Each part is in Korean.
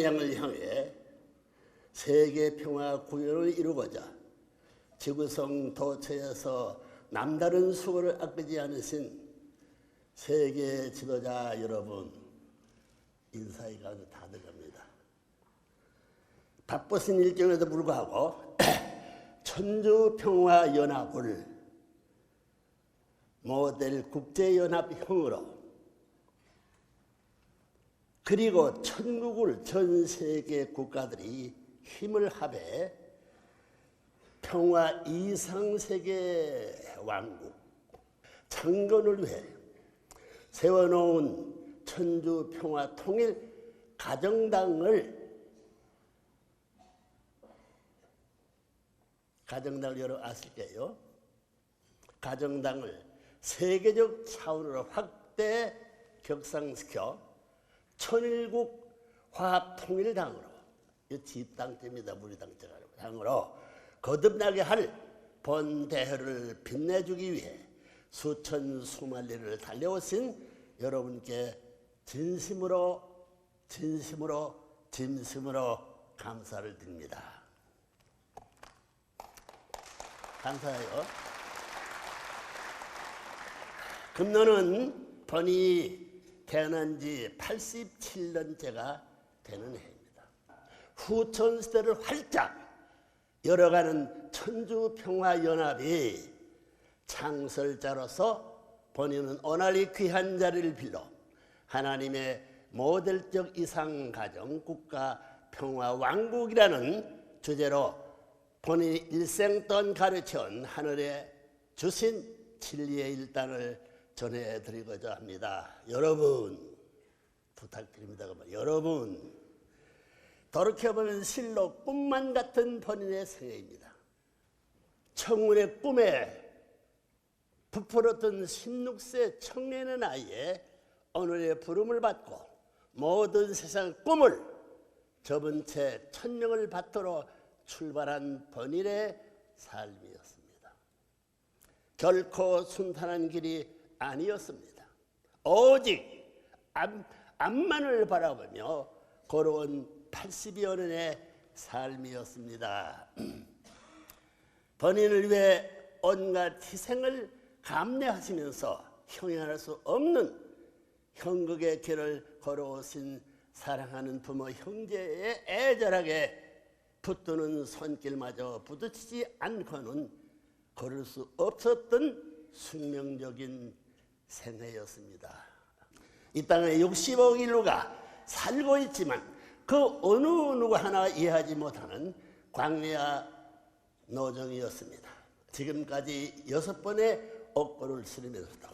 평양을 향해 세계 평화 구현을 이루고자 지구성 도처에서 남다른 수고를 아끼지 않으신 세계 지도자 여러분 인사가 다들 갑니다. 바쁘신 일정에도 불구하고 천주평화연합을 모델 국제연합형으로 그리고 천국을 전 세계 국가들이 힘을 합해 평화 이상 세계 왕국 창건을 위해 세워놓은 천주 평화 통일 가정당을 가정당을 여러분 아실 거예요. 가정당을 세계적 차원으로 확대 격상시켜 천일국 화합통일당으로 이 집당입니다. 우리당으로 거듭나게 할 본대회를 빛내주기 위해 수천 수만 리를 달려오신 여러분께 진심으로 진심으로 진심으로 감사를 드립니다. 감사해요. 금년은 번이 태어난 지 87년째가 되는 해입니다. 후천 시대를 활짝 열어가는 천주평화연합이 창설자로서 본인은 오늘이 귀한 자리를 빌어 하나님의 모델적 이상 가정 국가 평화 왕국이라는 주제로 본인이 일생 동안 가르쳐온 하늘에 주신 진리의 일단을 전해드리고자 합니다. 여러분 부탁드립니다. 여러분 돌이켜보면 실로 꿈만 같은 본인의 생애입니다. 청운의 꿈에 부풀었던 16세 청년의 나이에 오늘의 부름을 받고 모든 세상 꿈을 접은 채 천명을 받도록 출발한 본인의 삶이었습니다. 결코 순탄한 길이 아니었습니다. 오직 앞, 앞만을 바라보며 걸어온 80여 년의 삶이었습니다. 본인을 위해 온갖 희생을 감내하시면서 형용할 수 없는 형극의 길을 걸어오신 사랑하는 부모 형제의 애절하게 붙드는 손길마저 부딪히지 않고는 걸을 수 없었던 숙명적인 생애였습니다. 이 땅에 60억 인류가 살고 있지만 그 어느 누구 하나 이해하지 못하는 광야 노정이었습니다. 지금까지 여섯 번의 억고를 치르면서도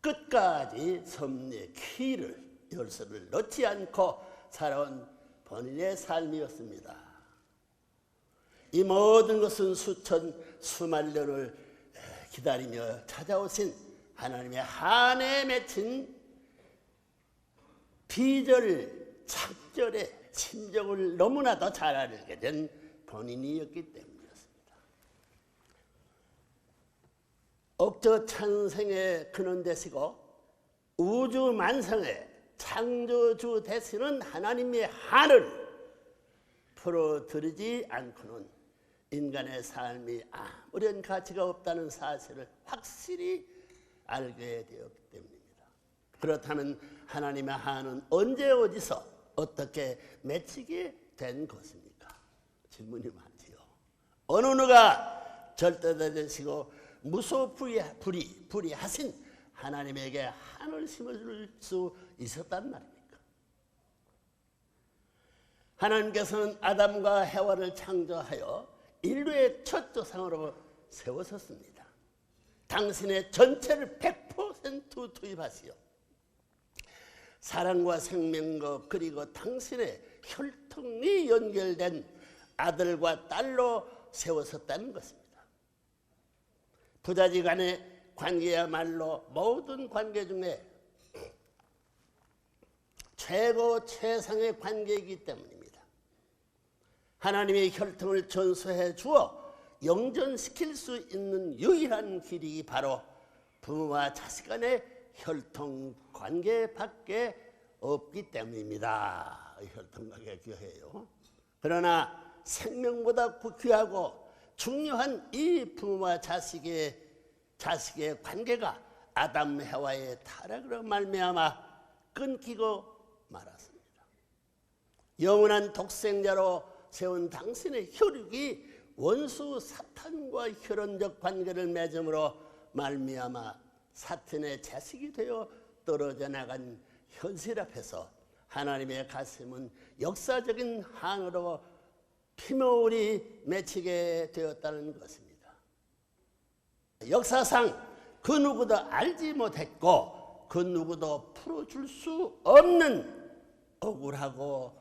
끝까지 섭리의 키를 열쇠를 넣지 않고 살아온 본인의 삶이었습니다. 이 모든 것은 수천 수만 년을 기다리며 찾아오신 하나님의 한해 맺힌 비절 착절의 심정을 너무나도 잘 알게 된 본인이었기 때문이었습니다. 억저 찬생의 근원 되시고 우주 만상의 창조주 되시는 하나님의 한을 풀어드리지 않고는 인간의 삶이 아무런 가치가 없다는 사실을 확실히 알게 되었기 때문입니다. 그렇다면 하나님의 한은 언제 어디서 어떻게 맺히게 된 것입니까? 질문이 많지요. 어느 누가 절대되시고 무소불위 불이 불이하신 하나님에게 한을 심어줄 수 있었단 말입니까? 하나님께서는 아담과 해와를 창조하여 인류의 첫 조상으로 세우셨습니다. 당신의 전체를 100% 투입하시오. 사랑과 생명과 그리고 당신의 혈통이 연결된 아들과 딸로 세웠었다는 것입니다. 부자지 간의 관계야말로 모든 관계 중에 최고 최상의 관계이기 때문입니다. 하나님의 혈통을 전수해 주어 영전시킬 수 있는 유일한 길이 바로 부모와 자식 간의 혈통 관계밖에 없기 때문입니다. 혈통가게 귀해요. 그러나 생명보다 귀하고 중요한 이 부모와 자식의 자식의 관계가 아담 해와의 타락으로 말미암아 끊기고 말았습니다. 영원한 독생자로 세운 당신의 혈육이 원수 사탄과 혈연적 관계를 맺음으로 말미암아 사탄의 자식이 되어 떨어져 나간 현실 앞에서 하나님의 가슴은 역사적인 한으로 피모울이 맺히게 되었다는 것입니다. 역사상 그 누구도 알지 못했고 그 누구도 풀어줄 수 없는 억울하고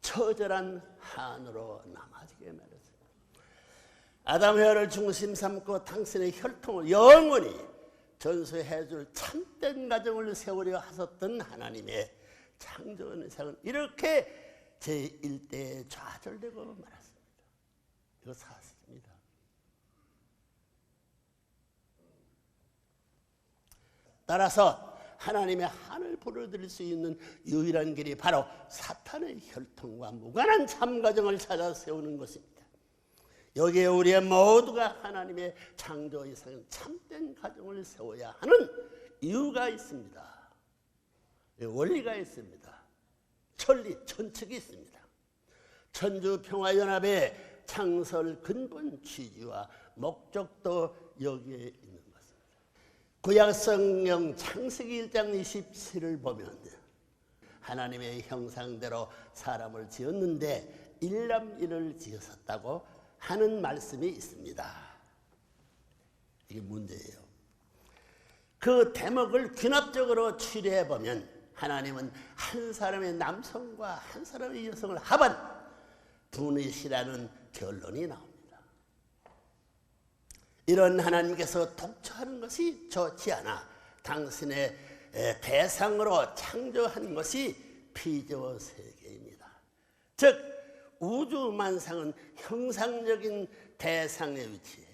처절한 한으로 남아지게 말했습니다. 아담 혀를 중심 삼고 당신의 혈통을 영원히 전수해 줄 참된 가정을 세우려 하셨던 하나님의 창조의 생은 이렇게 제1대에 좌절되고 말았습니다. 이거 사실입니다. 따라서 하나님의 한을 불어들일 수 있는 유일한 길이 바로 사탄의 혈통과 무관한 참가정을 찾아 세우는 것입니다. 여기에 우리의 모두가 하나님의 창조 이상 참된 가정을 세워야 하는 이유가 있습니다. 원리가 있습니다. 천리, 천칙이 있습니다. 천주평화연합의 창설 근본 취지와 목적도 여기에 있는 것입니다. 구약성경 창세기 1장 27을 보면 하나님의 형상대로 사람을 지었는데 일남일을 지었었다고 하는 말씀이 있습니다. 이게 문제예요. 그 대목을 귀납적으로 추리해 보면 하나님은 한 사람의 남성과 한 사람의 여성을 합한 분이시라는 결론이 나옵니다. 이런 하나님께서 독처하는 것이 좋지 않아 당신의 대상으로 창조한 것이 피조 세계입니다. 즉 우주만상은 형상적인 대상의 위치에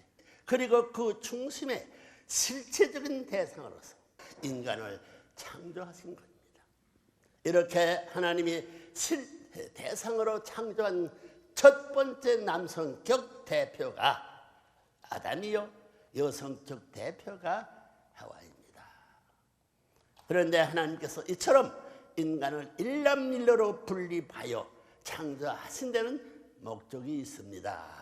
그리고 그 중심에 실체적인 대상으로서 인간을 창조하신 겁니다. 이렇게 하나님이 실 대상으로 창조한 첫 번째 남성격 대표가 아담이요 여성적 대표가 하와입니다. 그런데 하나님께서 이처럼 인간을 일남일로로 분립하여 창조하신 데는 목적이 있습니다.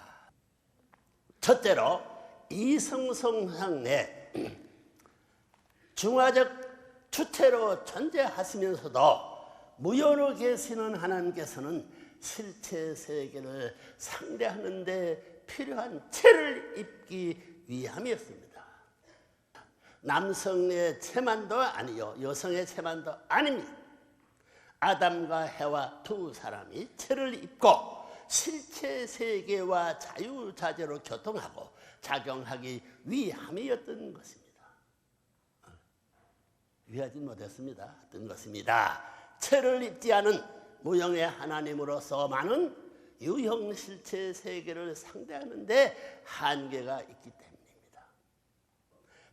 첫째로 이성성상 내 중화적 주체로 존재하시면서도 무효로 계시는 하나님께서는 실체 세계를 상대하는 데 필요한 체를 입기 위함이었습니다. 남성의 체만도 아니요 여성의 체만도 아닙니다. 아담과 해와 두 사람이 체를 입고 실체 세계와 자유자재로 교통하고 작용하기 위함이었던 것입니다. 위하지 못했습니다. 어떤 것입니다. 체를 입지 않은 무형의 하나님으로서 많은 유형 실체 세계를 상대하는데 한계가 있기 때문입니다.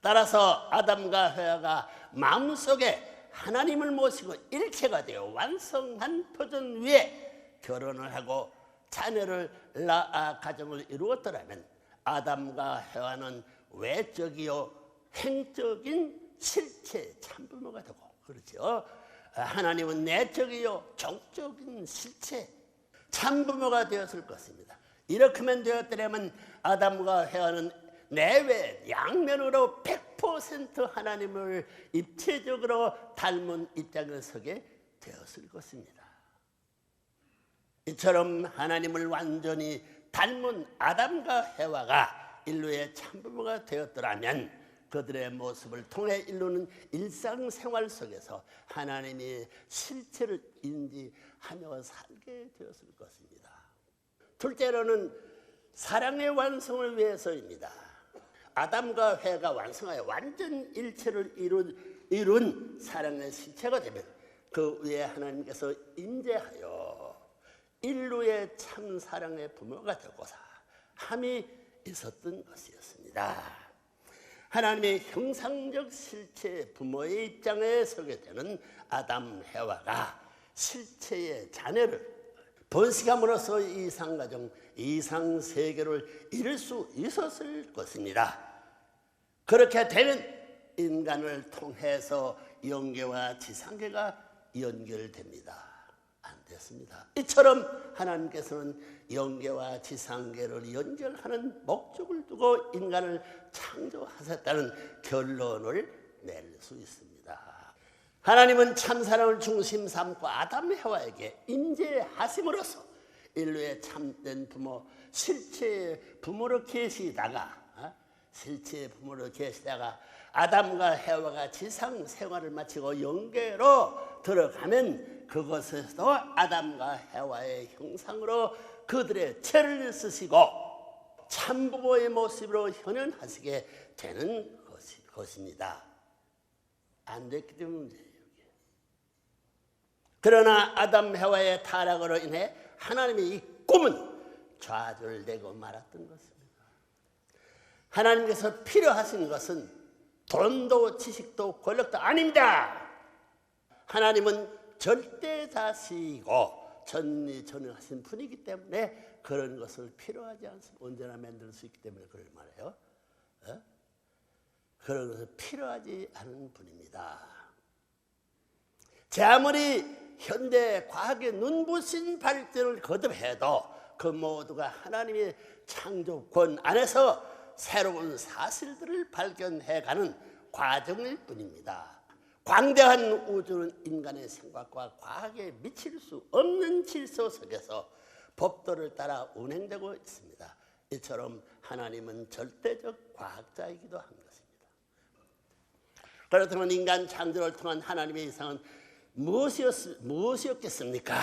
따라서 아담과 헤아가 마음속에 하나님을 모시고 일체가 되어 완성한 터전 위에 결혼을 하고 자녀를 낳아 가정을 이루었더라면 아담과 헤아는 외적이요 행적인 실체 참부모가 되고 그렇죠. 하나님은 내적이요 정적인 실체 참부모가 되었을 것입니다. 이렇게만 되었더라면 아담과 헤아는 내외 양면으로 100% 하나님을 입체적으로 닮은 입장을 서게 되었을 것입니다. 이처럼 하나님을 완전히 닮은 아담과 해와가 인류의 참부모가 되었더라면 그들의 모습을 통해 인류는 일상생활 속에서 하나님의 실체를 인지하며 살게 되었을 것입니다. 둘째로는 사랑의 완성을 위해서입니다. 아담과 회가 완성하여 완전 일체를 이룬, 이룬 사랑의 실체가 되면 그 위에 하나님께서 임재하여 인류의 참 사랑의 부모가 되고자 함이 있었던 것이었습니다. 하나님의 형상적 실체 부모의 입장에 서게 되는 아담 해와가 실체의 자녀를 번식함으로써 이 상가정, 이상 세계를 이룰 수 있었을 것입니다. 그렇게 되면 인간을 통해서 영계와 지상계가 연결됩니다. 안 됐습니다. 이처럼 하나님께서는 영계와 지상계를 연결하는 목적을 두고 인간을 창조하셨다는 결론을 낼 수 있습니다. 하나님은 참 사랑을 중심 삼고 아담 해와에게 임재하심으로써 인류의 참된 부모, 실체의 부모로 계시다가 어? 실체의 부모로 계시다가 아담과 해와가 지상 생활을 마치고 영계로 들어가면 그것에서도 아담과 해와의 형상으로 그들의 죄를 쓰시고 참부모의 모습으로 현현하시게 되는 것입니다. 안 됐기 때문에 그러나 아담 해와의 타락으로 인해 하나님의 이 꿈은 좌절되고 말았던 것입니다. 하나님께서 필요하신 것은 돈도 지식도 권력도 아닙니다. 하나님은 절대자시고 전리전능하신 분이기 때문에 그런 것을 필요하지 않습니다. 언제나 만들 수 있기 때문에 그럴 말이에요. 어? 그런 것을 필요하지 않은 분입니다. 제 아무리 현대 과학의 눈부신 발전을 거듭해도 그 모두가 하나님의 창조권 안에서 새로운 사실들을 발견해가는 과정일 뿐입니다. 광대한 우주는 인간의 생각과 과학에 미칠 수 없는 질서 속에서 법도를 따라 운행되고 있습니다. 이처럼 하나님은 절대적 과학자이기도 한 것입니다. 그렇다면 인간 창조를 통한 하나님의 이상은 무엇이었, 무엇이었겠습니까?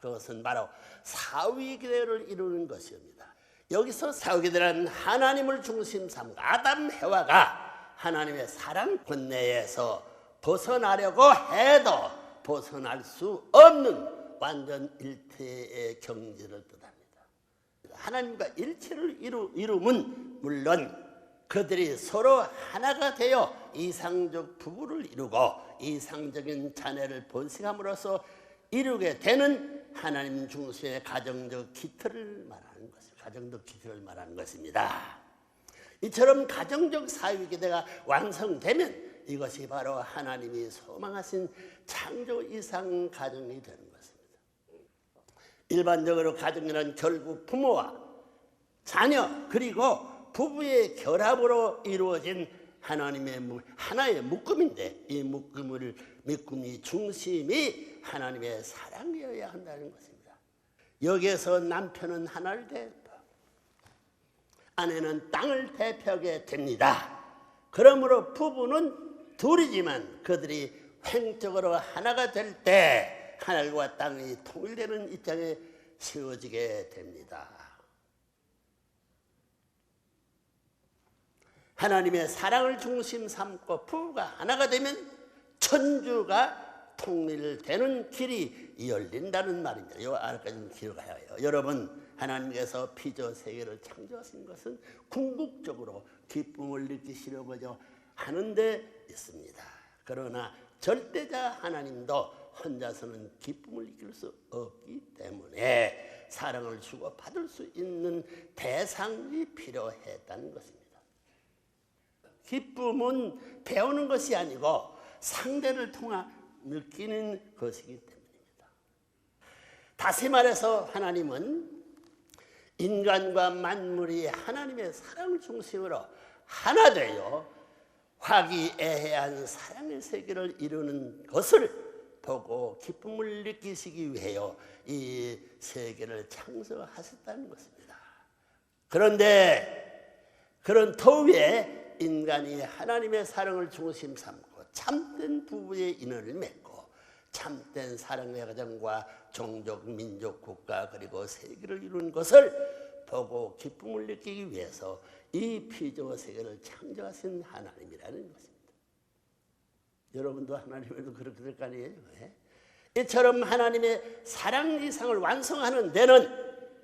그것은 바로 사위계를 이루는 것입니다. 여기서 사위계란 하나님을 중심 삼고 아담 해와가 하나님의 사랑 권내에서 벗어나려고 해도 벗어날 수 없는 완전 일체의 경지를 뜻합니다. 하나님과 일체를 이루, 이루면 물론 그들이 서로 하나가 되어 이상적 부부를 이루고 이상적인 자녀를 번식함으로써 이루게 되는 하나님 중심의 가정적 기틀을 말하는 것입니다. 가정적 기틀을 말하는 것입니다. 이처럼 가정적 사회계대가 완성되면 이것이 바로 하나님이 소망하신 창조 이상 가정이 되는 것입니다. 일반적으로 가정이란 결국 부모와 자녀 그리고 부부의 결합으로 이루어진 하나님의 하나의 묶음인데 이 묶음을 묶음이 중심이 하나님의 사랑이어야 한다는 것입니다. 여기에서 남편은 하나를 대표, 아내는 땅을 대표하게 됩니다. 그러므로 부부는 둘이지만 그들이 횡적으로 하나가 될 때 하늘과 땅이 통일되는 입장에 세워지게 됩니다. 하나님의 사랑을 중심 삼고 부부가 하나가 되면 천주가 통일되는 길이 열린다는 말입니다. 이 안까지는 기억해야 해요. 여러분 하나님께서 피조 세계를 창조하신 것은 궁극적으로 기쁨을 느끼시려고 하는 데 있습니다. 그러나 절대자 하나님도 혼자서는 기쁨을 느낄 수 없기 때문에 사랑을 주고 받을 수 있는 대상이 필요했다는 것입니다. 기쁨은 배우는 것이 아니고 상대를 통해 느끼는 것이기 때문입니다. 다시 말해서 하나님은 인간과 만물이 하나님의 사랑 중심으로 하나 되어 화기애애한 사랑의 세계를 이루는 것을 보고 기쁨을 느끼시기 위하여 이 세계를 창조하셨다는 것입니다. 그런데 그런 터위에 인간이 하나님의 사랑을 중심 삼고 참된 부부의 인연을 맺고 참된 사랑의 가정과 종족, 민족, 국가 그리고 세계를 이룬 것을 보고 기쁨을 느끼기 위해서 이 피조 세계를 창조하신 하나님이라는 것입니다. 여러분도 하나님에도 그렇게 될 거 아니에요? 네? 이처럼 하나님의 사랑 이상을 완성하는 데는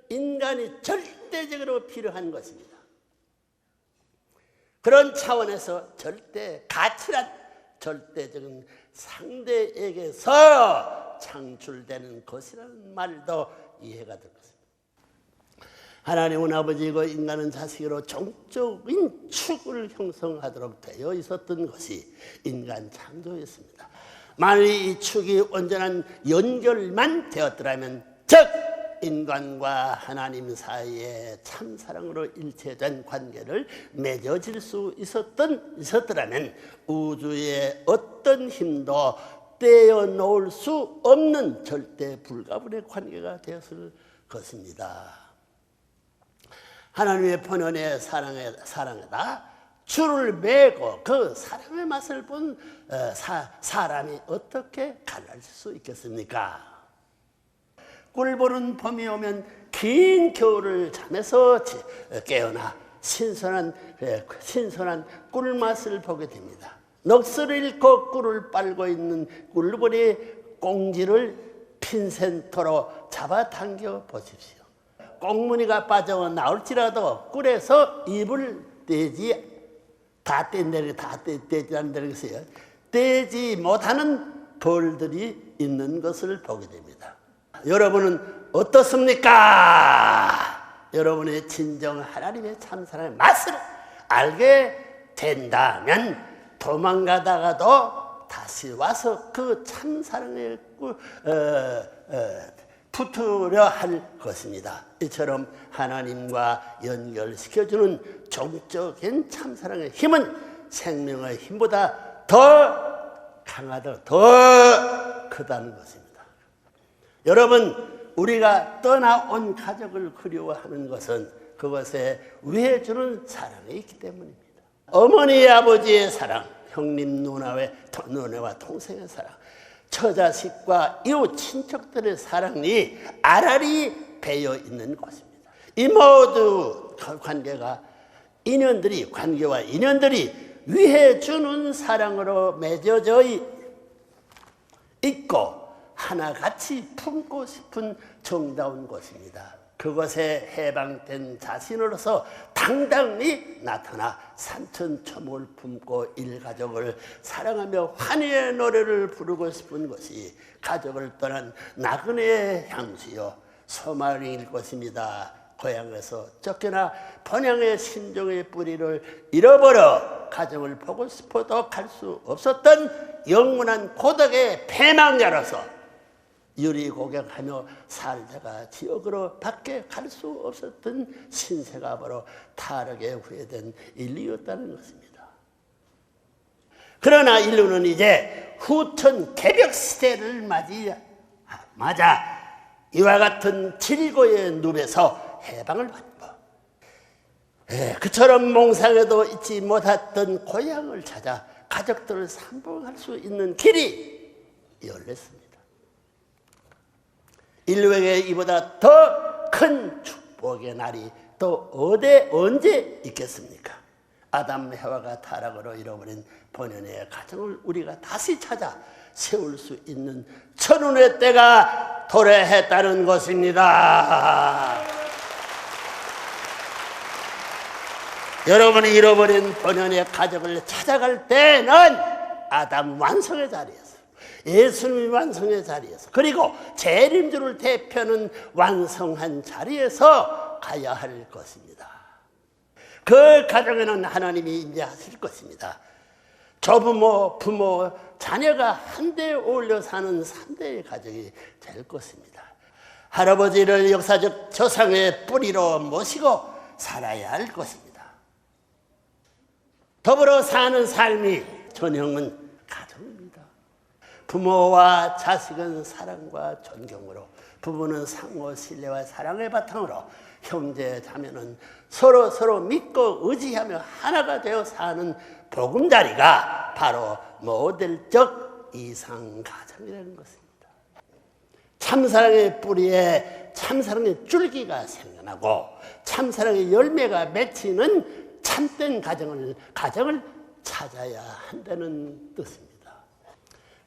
인간이 절대적으로 필요한 것입니다. 그런 차원에서 절대 가치란 절대적인 상대에게서 창출되는 것이라는 말도 이해가 될 것입니다. 하나님은 아버지고 인간은 자식으로 종적인 축을 형성하도록 되어 있었던 것이 인간 창조였습니다. 만일 이 축이 온전한 연결만 되었더라면 즉 인간과 하나님 사이에 참 사랑으로 일체된 관계를 맺어질 수 있었던 있었더라면 우주의 어떤 힘도 떼어 놓을 수 없는 절대 불가분의 관계가 되었을 것입니다. 하나님의 본연의 사랑에, 사랑에다 줄을 매고 그 사랑의 맛을 본 어, 사, 사람이 어떻게 갈라질 수 있겠습니까? 꿀 보는 봄이 오면 긴 겨울을 잠에서 깨어나 신선한 예, 신선한 꿀 맛을 보게 됩니다. 넋을 잃고 꿀을 빨고 있는 꿀벌이 꽁지를 핀센터로 잡아당겨 보십시오. 꽁무니가 빠져 나올지라도 꿀에서 입을 떼지 다 뗀다는 다 떼- 떼지 않는다는 것이에요. 떼지 못하는 벌들이 있는 것을 보게 됩니다. 여러분은 어떻습니까? 여러분의 진정 하나님의 참 사랑의 맛을 알게 된다면 도망가다가도 다시 와서 그 참 사랑의 꿀, 어, 어, 붙으려 할 것입니다. 이처럼 하나님과 연결시켜주는 종적인 참사랑의 힘은 생명의 힘보다 더 강하다, 더 크다는 것입니다. 여러분, 우리가 떠나온 가족을 그리워하는 것은 그것에 위해 주는 사랑이 있기 때문입니다. 어머니, 아버지의 사랑, 형님, 누나의, 누나와 동생의 사랑, 처자식과 이웃 친척들의 사랑이 알알이 배어 있는 것입니다. 이 모두 관계가 인연들이 관계와 인연들이 위해 주는 사랑으로 맺어져 있고 하나같이 품고 싶은 정다운 것입니다. 그것에 해방된 자신으로서 당당히 나타나 산천초목을 품고 일가족을 사랑하며 환희의 노래를 부르고 싶은 것이 가족을 떠난 나그네의 향수요 소망일 것입니다. 고향에서 쫓겨나 번양의 신종의 뿌리를 잃어버려 가정을 보고 싶어도 갈 수 없었던 영원한 고독의 패망자로서 유리 고객하며 살다가 지역으로 밖에 갈 수 없었던 신세가 바로 타락에 후회된 인류였다는 것입니다. 그러나 인류는 이제 후천 개벽 시대를 맞이 맞아 이와 같은 질고의 눕에서 해방을 받고 예, 그처럼 몽상에도 잊지 못했던 고향을 찾아 가족들을 상봉할 수 있는 길이 열렸습니다. 인류에게 이보다 더 큰 축복의 날이 또 어디 언제 있겠습니까? 아담 해와가 타락으로 잃어버린 본연의 가정을 우리가 다시 찾아 세울 수 있는 천운의 때가 도래했다는 것입니다. 여러분이 잃어버린 본연의 가족을 찾아갈 때는 아담 완성의 자리에서 예수님 완성의 자리에서 그리고 재림주를 대표하는 완성한 자리에서 가야 할 것입니다. 그 가정에는 하나님이 임재하실 것입니다. 조부모, 부모, 자녀가 한데 어울려 사는 3대의 가정이 될 것입니다. 할아버지를 역사적 조상의 뿌리로 모시고 살아야 할 것입니다. 더불어 사는 삶이 전형은. 부모와 자식은 사랑과 존경으로 부부는 상호 신뢰와 사랑의 바탕으로 형제 자매는 서로 서로 믿고 의지하며 하나가 되어 사는 보금자리가 바로 모델적 이상 가정이라는 것입니다. 참사랑의 뿌리에 참사랑의 줄기가 생겨나고 참사랑의 열매가 맺히는 참된 가정을 가정을 찾아야 한다는 뜻입니다.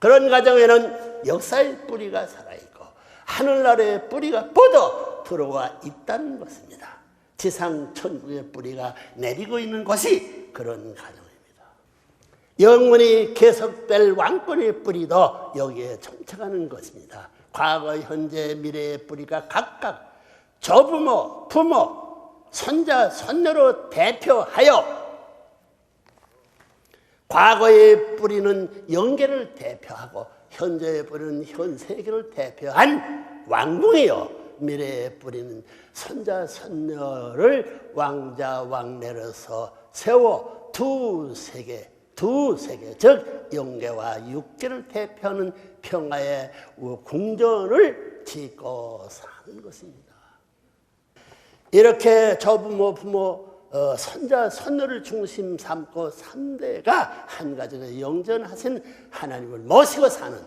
그런 가정에는 역사의 뿌리가 살아있고 하늘나라의 뿌리가 뻗어 들어와 있다는 것입니다. 지상 천국의 뿌리가 내리고 있는 것이 그런 가정입니다. 영원히 계속될 왕권의 뿌리도 여기에 정착하는 것입니다. 과거, 현재, 미래의 뿌리가 각각 조부모, 부모, 손자, 손녀로 대표하여 과거의 뿌리는 영계를 대표하고 현재의 뿌리는 현 세계를 대표한 왕궁이요. 미래의 뿌리는 손자 손녀를 왕자 왕래로서 세워 두 세계 두 세계 즉 영계와 육계를 대표하는 평화의 궁전을 짓고 사는 것입니다. 이렇게 저부모 부모 어, 손자 손녀를 중심 삼고 삼대가 한 가정에 영전하신 하나님을 모시고 사는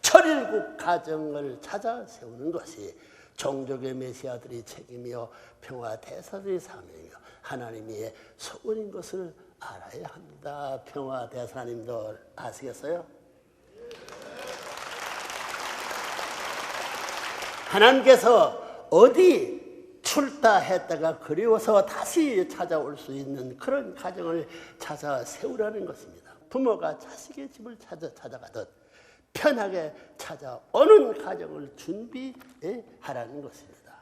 철일국 가정을 찾아 세우는 것이 종족의 메시아들이 책임이요 평화 대사들의 사명이요 하나님의 소원인 것을 알아야 합니다. 평화 대사님들 아시겠어요? 하나님께서 어디 출타했다가 그리워서 다시 찾아올 수 있는 그런 가정을 찾아 세우라는 것입니다. 부모가 자식의 집을 찾아 찾아가듯 편하게 찾아오는 가정을 준비하라는 것입니다.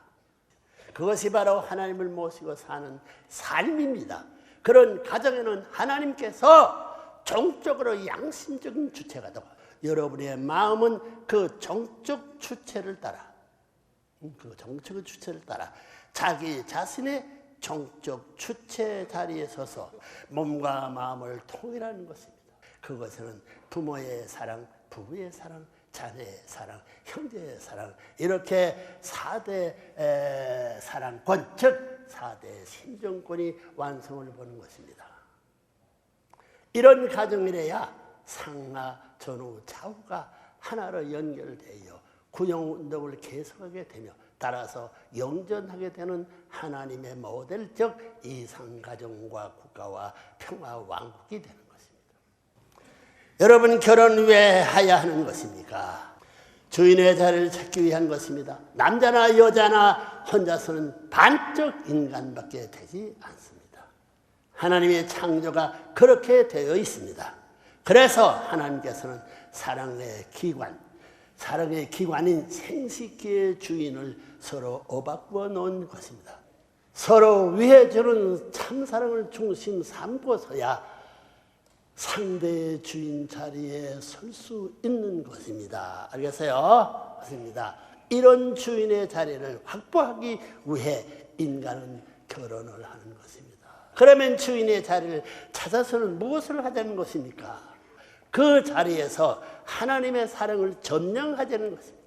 그것이 바로 하나님을 모시고 사는 삶입니다. 그런 가정에는 하나님께서 정적으로 양심적인 주체가 되고 여러분의 마음은 그 정적 주체를 따라 그 정적 주체를 따라 자기 자신의 정적 주체 자리에 서서 몸과 마음을 통일하는 것입니다. 그것은 부모의 사랑, 부부의 사랑, 자녀의 사랑, 형제의 사랑 이렇게 4대 사랑권 즉 4대 심정권이 완성을 보는 것입니다. 이런 가정이래야 상하, 전후, 좌우가 하나로 연결되어 구영운동을 계속하게 되며 따라서 영전하게 되는 하나님의 모델적 이상가정과 국가와 평화 왕국이 되는 것입니다. 여러분 결혼 왜 해야 하는 것입니까? 주인의 자리를 찾기 위한 것입니다. 남자나 여자나 혼자서는 반적 인간밖에 되지 않습니다. 하나님의 창조가 그렇게 되어 있습니다. 그래서 하나님께서는 사랑의 기관, 사랑의 기관인 생식기의 주인을 서로 어바꾸어 놓은 것입니다. 서로 위해 주는 참사랑을 중심 삼고서야 상대의 주인 자리에 설 수 있는 것입니다. 알겠어요? 맞습니다. 이런 주인의 자리를 확보하기 위해 인간은 결혼을 하는 것입니다. 그러면 주인의 자리를 찾아서는 무엇을 하자는 것입니까? 그 자리에서 하나님의 사랑을 점령하자는 것입니다.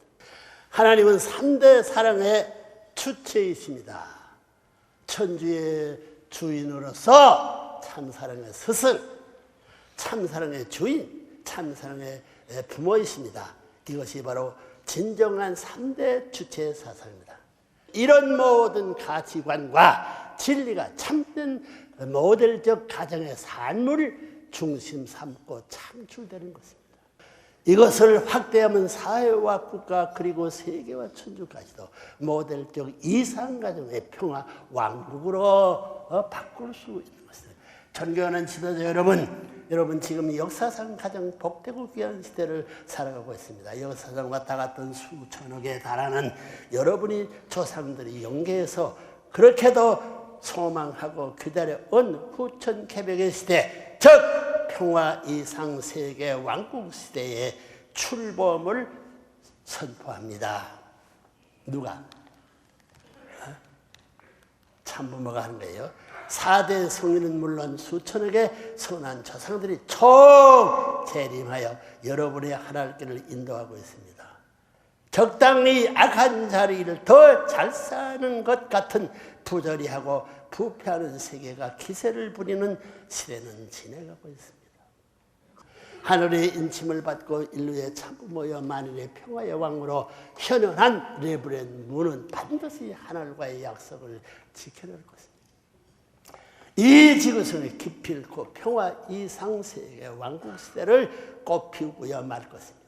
하나님은 3대 사랑의 주체이십니다. 천주의 주인으로서 참사랑의 스승, 참사랑의 주인, 참사랑의 부모이십니다. 이것이 바로 진정한 3대 주체 사상입니다. 이런 모든 가치관과 진리가 참된 모델적 가정의 산물을 중심 삼고 창출되는 것입니다. 이것을 확대하면 사회와 국가 그리고 세계와 천주까지도 모델적 이상 가정의 평화 왕국으로 어, 바꿀 수 있는 것입니다. 존경하는 지도자 여러분, 여러분 지금 역사상 가장 복되고 귀한 시대를 살아가고 있습니다. 역사상 왔다 갔던 수천억에 달하는 여러분이 조상들이 연계해서 그렇게도 소망하고 기다려온 후천 개벽의 시대, 즉 평화 이상 세계 왕국 시대의 출범을 선포합니다. 누가? 어? 참부모가 하는 거예요. 4대 성인은 물론 수천억의 선한 조상들이 총 재림하여 여러분의 하나님 길을 인도하고 있습니다. 적당히 악한 자리를 더 잘 사는 것 같은 부조리하고 부패하는 세계가 기세를 부리는 시대는 지나가고 있습니다. 하늘의 인침을 받고 인류의 참부모여 만일의 평화의 왕으로 현현한 레브렌 문은 반드시 하늘과의 약속을 지켜낼 것입니다. 이 지구성의 기필코 평화 이상 세계 왕국 시대를 꽃피우고야 말 것입니다.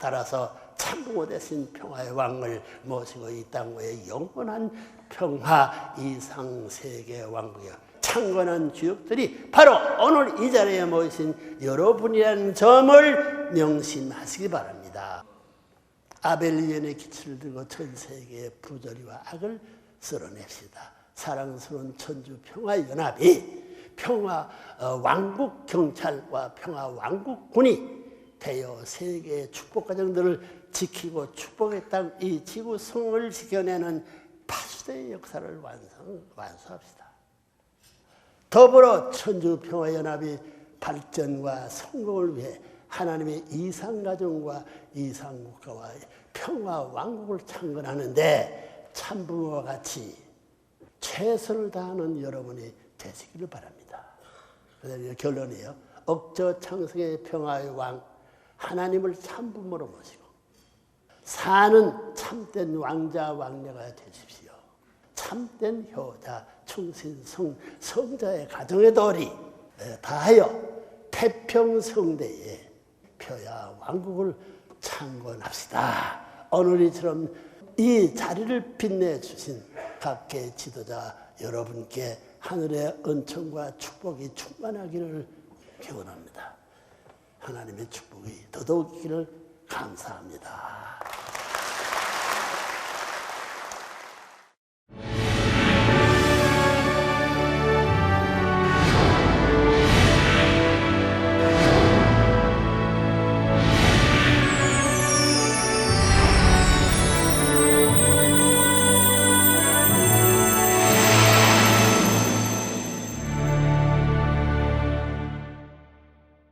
따라서 참부모 대신 평화의 왕을 모시고 이 땅의 영원한 평화 이상 세계 왕국이여 창건한 주역들이 바로 오늘 이 자리에 모이신 여러분이라는 점을 명심하시기 바랍니다. 아벨리언의 기치를 들고 전 세계의 부조리와 악을 쓸어냅시다. 사랑스러운 천주 평화 연합이 평화 어, 왕국 경찰과 평화 왕국 군이 되어 세계의 축복 가정들을 지키고 축복의 땅 이 지구성을 지켜내는 파수대의 역사를 완성 완수합시다. 더불어 천주 평화연합이 발전과 성공을 위해 하나님의 이상 가정과 이상 국가와 평화 왕국을 창건하는데 참부모와 같이 최선을 다하는 여러분이 되시기를 바랍니다. 그래서 결론이에요. 억저 창성의 평화의 왕 하나님을 참부모로 모시고 사는 참된 왕자 왕녀가 되십시오. 참된 효자 충신 성 성자의 가정의 도리 다하여 태평성대에 표야 왕국을 창건합시다. 오늘이처럼 이 자리를 빛내 주신 각계 지도자 여러분께 하늘의 은총과 축복이 충만하기를 기원합니다. 하나님의 축복이 더더욱 있기를 감사합니다.